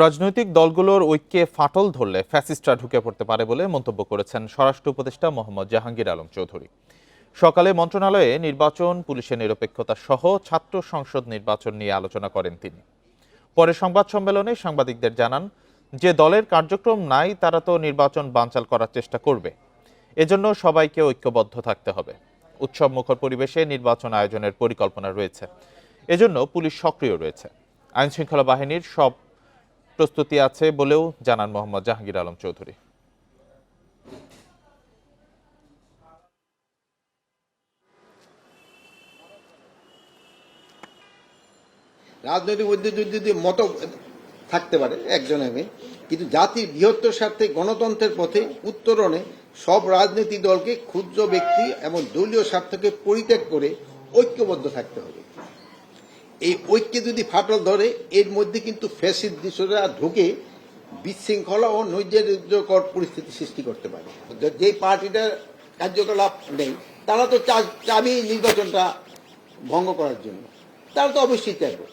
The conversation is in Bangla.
রাজনৈতিক দলগুলোর ঐক্যে ফাটল ধরলে ফ্যাসিস্টরা ঢুকে পড়তে পারে বলে মন্তব্য করেছেন স্বরাষ্ট্র উপদেষ্টা মোহাম্মদ জাহাঙ্গীর আলম চৌধুরী। সকালে মন্ত্রণালয়ে নির্বাচন, পুলিশের নিরপেক্ষতা সহ ছাত্র সংসদ নির্বাচন নিয়ে আলোচনা করেন তিনি। পরে সংবাদ সম্মেলনে সাংবাদিকদের জানান, যে দলের কার্যক্রম নাই, তারা তো নির্বাচন বানচাল করার চেষ্টা করবে। এজন্য সবাইকে ঐক্যবদ্ধ থাকতে হবে। উৎসব মুখর পরিবেশে নির্বাচন আয়োজনের পরিকল্পনা রয়েছে। এজন্য পুলিশ সক্রিয় রয়েছে। আইনশৃঙ্খলা বাহিনীর সব প্রস্তুতি আছে বলেও জানান মোহাম্মদ জাহাঙ্গীর আলম চৌধুরী। রাজনৈতিক যদি মত থাকতে পারে একজনের মেয়ে, কিন্তু জাতির বৃহত্তর স্বার্থে গণতন্ত্রের পথে উত্তরণে সব রাজনৈতিক দলকে ক্ষুদ্র ব্যক্তি এবং দলীয় স্বার্থকে পরিত্যাগ করে ঐক্যবদ্ধ থাকতে হবে। এই ঐক্যে যদি ফাটল ধরে, এর মধ্যে কিন্তু ফ্যাসিড দৃশ্যরা ঢুকে বিশৃঙ্খলা ও নৈরাজ্যকর পরিস্থিতি সৃষ্টি করতে পারে। যে পার্টিটার কার্যকলাপ নেই, তারা তো চাবি নির্বাচনটা ভঙ্গ করার জন্য। তারা তো অবশ্যই চাইবে।